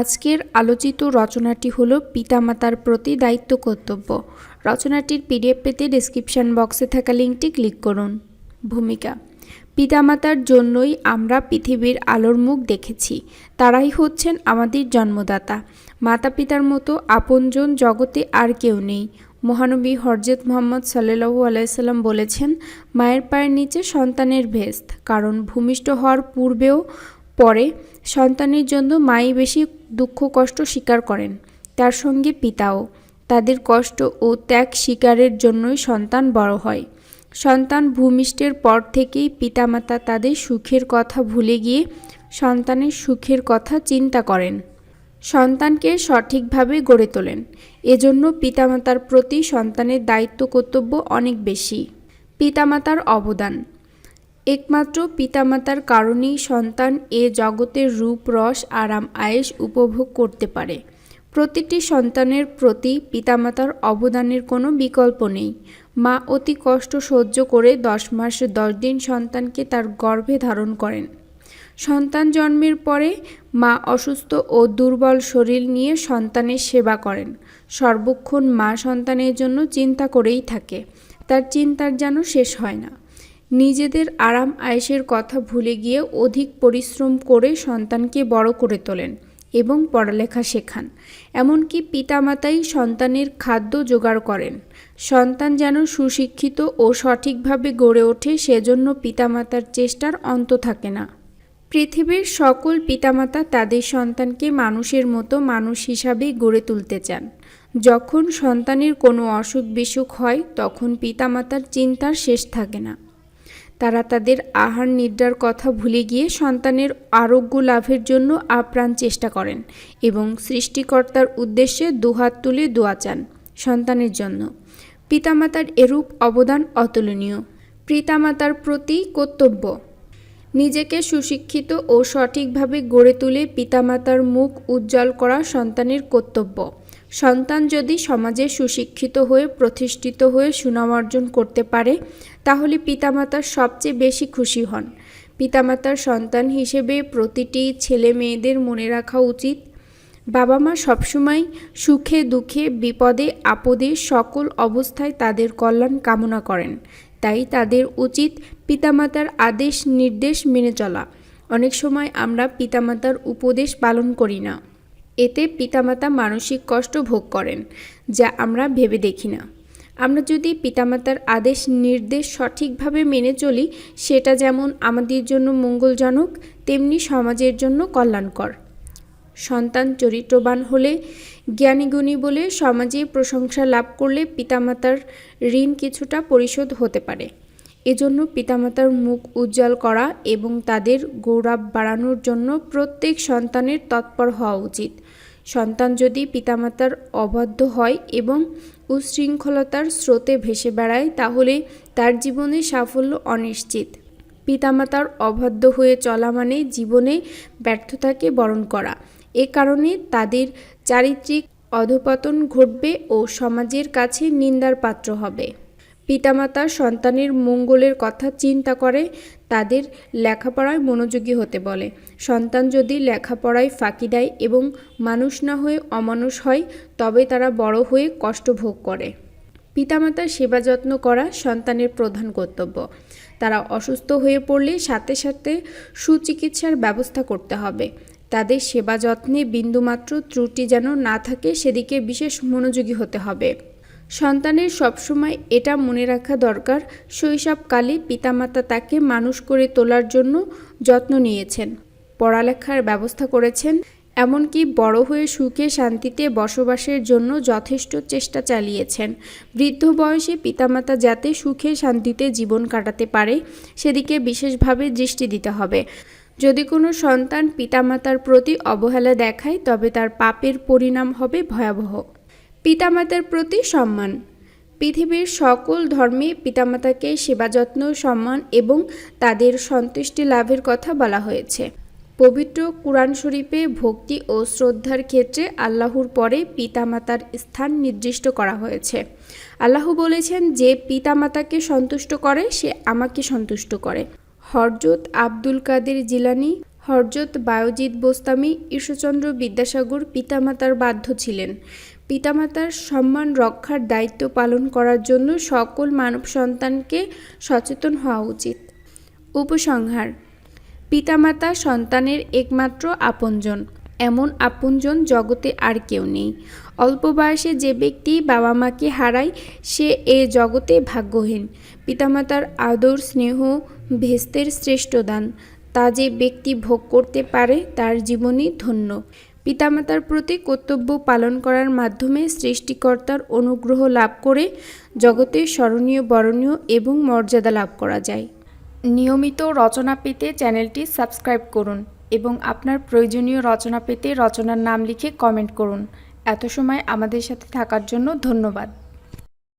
আজকের আলোচিত রচনাটি হলো পিতামাতার প্রতি দায়িত্ব কর্তব্য। রচনাটির পিডিএফ পেতে ডেসক্রিপশন বক্সে থাকা লিঙ্কটি ক্লিক করুন। ভূমিকা, পিতামাতার জন্যই আমরা পৃথিবীর আলোর মুখ দেখেছি। তারাই হচ্ছেন আমাদের জন্মদাতা। মাতা পিতার মতো আপনজন জগতে আর কেউ নেই। মহানবী হরজত মোহাম্মদ সাল্লু আলাইসাল্লাম বলেছেন, মায়ের পায়ের নিচে সন্তানের ভেস্ত। কারণ ভূমিষ্ঠ হওয়ার পূর্বেও পরে সন্তানের জন্য মাই বেশি দুঃখ কষ্ট স্বীকার করেন। তার সঙ্গে পিতাও। তাদের কষ্ট ও ত্যাগ স্বীকারের জন্যই সন্তান বড় হয়। সন্তান ভূমিষ্ঠের পর থেকেই পিতামাতা তাদের সুখের কথা ভুলে গিয়ে সন্তানের সুখের কথা চিন্তা করেন। সন্তানকে সঠিকভাবে গড়ে তোলেন। এজন্য পিতামাতার প্রতি সন্তানের দায়িত্ব কর্তব্য অনেক বেশি। পিতামাতার অবদান। একমাত্র পিতামাতার কারণেই সন্তান এ জগতের রূপ, রস, আরাম আয়েস উপভোগ করতে পারে। প্রতিটি সন্তানের প্রতি পিতামাতার অবদানের কোনো বিকল্প নেই। মা অতি কষ্ট সহ্য করে দশ মাস দশ দিন সন্তানকে তার গর্ভে ধারণ করেন। সন্তান জন্মের পরে মা অসুস্থ ও দুর্বল শরীর নিয়ে সন্তানের সেবা করেন। সর্বক্ষণ মা সন্তানের জন্য চিন্তা করেই থাকে। তার চিন্তার যেন শেষ হয় না। নিজেদের আরাম আয়েসের কথা ভুলে গিয়ে অধিক পরিশ্রম করে সন্তানকে বড় করে তোলেন এবং পড়ালেখা শেখান। এমনকি পিতামাতাই সন্তানের খাদ্য জোগাড় করেন। সন্তান যেন সুশিক্ষিত ও সঠিকভাবে গড়ে ওঠে সেজন্য পিতামাতার চেষ্টার অন্ত থাকে না। পৃথিবীর সকল পিতামাতা তাদের সন্তানকে মানুষের মতো মানুষ হিসাবে গড়ে তুলতে চান। যখন সন্তানের কোনো অসুখ বিসুখ হয়, তখন পিতামাতার চিন্তার শেষ থাকে না। তারা তাদের আহার নিদ্রার কথা ভুলে গিয়ে সন্তানের আরোগ্য লাভের জন্য আপ্রাণ চেষ্টা করেন এবং সৃষ্টিকর্তার উদ্দেশ্যে দুহাত তুলে দোয়া চান সন্তানের জন্য। পিতামাতার এরূপ অবদান অতুলনীয়। পিতামাতার প্রতি কর্তব্য। নিজেকে সুশিক্ষিত ও সঠিকভাবে গড়ে তুলে পিতামাতার মুখ উজ্জ্বল করা সন্তানের কর্তব্য। সন্তান যদি সমাজে সুশিক্ষিত হয়ে, প্রতিষ্ঠিত হয়ে সুনাম অর্জন করতে পারে, তাহলে পিতামাতার সবচেয়ে বেশি খুশি হন। পিতামাতার সন্তান হিসেবে প্রতিটি ছেলে মেয়েদের মনে রাখা উচিত, বাবা মা সবসময় সুখে, দুঃখে, বিপদে, আপদে সকল অবস্থায় তাদের কল্যাণ কামনা করেন। তাই তাদের উচিত পিতামাতার আদেশ নির্দেশ মেনে চলা। অনেক সময় আমরা পিতামাতার উপদেশ পালন করি না। এতে পিতামাতা মানসিক কষ্ট ভোগ করেন, যা আমরা ভেবে দেখি না। আমরা যদি পিতামাতার আদেশ নির্দেশ সঠিকভাবে মেনে চলি, সেটা যেমন আমাদের জন্য মঙ্গলজনক, তেমনি সমাজের জন্য কল্যাণকর। সন্তান চরিত্রবান হলে, জ্ঞানীগুণী বলে সমাজে প্রশংসা লাভ করলে পিতামাতার ঋণ কিছুটা পরিশোধ হতে পারে। এজন্য পিতামাতার মুখ উজ্জ্বল করা এবং তাদের গৌরব বাড়ানোর জন্য প্রত্যেক সন্তানের তৎপর হওয়া উচিত। সন্তান যদি পিতামাতার অবাধ্য হয় এবং উশৃঙ্খলতার স্রোতে ভেসে বেড়ায়, তাহলে তার জীবনে সাফল্য অনিশ্চিত। পিতামাতার অবাধ্য হয়ে চলা মানে জীবনে ব্যর্থতাকে বরণ করা। এ কারণে তাদের চারিত্রিক অধপতন ঘটবে ও সমাজের কাছে নিন্দার পাত্র হবে। পিতামাতা সন্তানের মঙ্গলের কথা চিন্তা করে তাদের লেখাপড়ায় মনোযোগী হতে বলে। সন্তান যদি লেখাপড়ায় ফাঁকি দেয় এবং মানুষ না হয়ে অমানুষ হয়, তবে তারা বড় হয়ে কষ্ট ভোগ করে। পিতামাতার সেবা যত্ন করা সন্তানের প্রধান কর্তব্য। তারা অসুস্থ হয়ে পড়লে সাথে সাথে সুচিকিৎসার ব্যবস্থা করতে হবে। তাদের সেবা যত্নে বিন্দুমাত্র ত্রুটি যেন না থাকে, সেদিকে বিশেষ মনোযোগী হতে হবে। সন্তানের সবসময় এটা মনে রাখা দরকার, শৈশবকালে পিতামাতা তাকে মানুষ করে তোলার জন্য যত্ন নিয়েছেন, পড়ালেখার ব্যবস্থা করেছেন, এমনকি বড় হয়ে সুখে শান্তিতে বসবাসের জন্য যথেষ্ট চেষ্টা চালিয়েছেন। বৃদ্ধ বয়সে পিতামাতা যাতে সুখে শান্তিতে জীবন কাটাতে পারে, সেদিকে বিশেষভাবে দৃষ্টি দিতে হবে। যদি কোনো সন্তান পিতামাতার প্রতি অবহেলা দেখায়, তবে তার পাপের পরিণাম হবে ভয়াবহ। পিতামাতার প্রতি সম্মান। পৃথিবীর সকল ধর্মে পিতামাতাকে সেবা যত্ন, সম্মান এবং তাদের সন্তুষ্টি লাভের কথা বলা হয়েছে। পবিত্র কুরআন শরীফে ভক্তি ও শ্রদ্ধার ক্ষেত্রে আল্লাহর পরে পিতামাতার স্থান নির্দিষ্ট করা হয়েছে। আল্লাহ বলেছেন যে পিতামাতাকে সন্তুষ্ট করে, সে আমাকে সন্তুষ্ট করে। হরজত আব্দুল কাদের জিলানি, হরজত বায়জিৎ বোস্তামি, ঈশ্বরচন্দ্র বিদ্যাসাগর পিতামাতার বাধ্য ছিলেন। পিতামাতার সম্মান রক্ষার দায়িত্ব পালন করার জন্য সকল মানব সন্তানকে সচেতন হওয়া উচিত। উপসংহার, পিতামাতা সন্তানের একমাত্র আপনজন। এমন আপনজন জগতে আর কেউ নেই। অল্প বয়সে যে ব্যক্তি বাবা মাকে হারায়, সে এ জগতে ভাগ্যহীন। পিতামাতার আদর, স্নেহ, ভেস্তের শ্রেষ্ঠ দান। তা যে ব্যক্তি ভোগ করতে পারে, তার জীবনই ধন্য। পিতামাতার প্রতি কর্তব্য পালন করার মাধ্যমে সৃষ্টিকর্তার অনুগ্রহ লাভ করে জগতে স্মরণীয়, বরণীয় এবং মর্যাদা লাভ করা যায়। নিয়মিত রচনা পেতে চ্যানেলটি সাবস্ক্রাইব করুন এবং আপনার প্রয়োজনীয় রচনা পেতে রচনার নাম লিখে কমেন্ট করুন। এত সময় আমাদের সাথে থাকার জন্য ধন্যবাদ।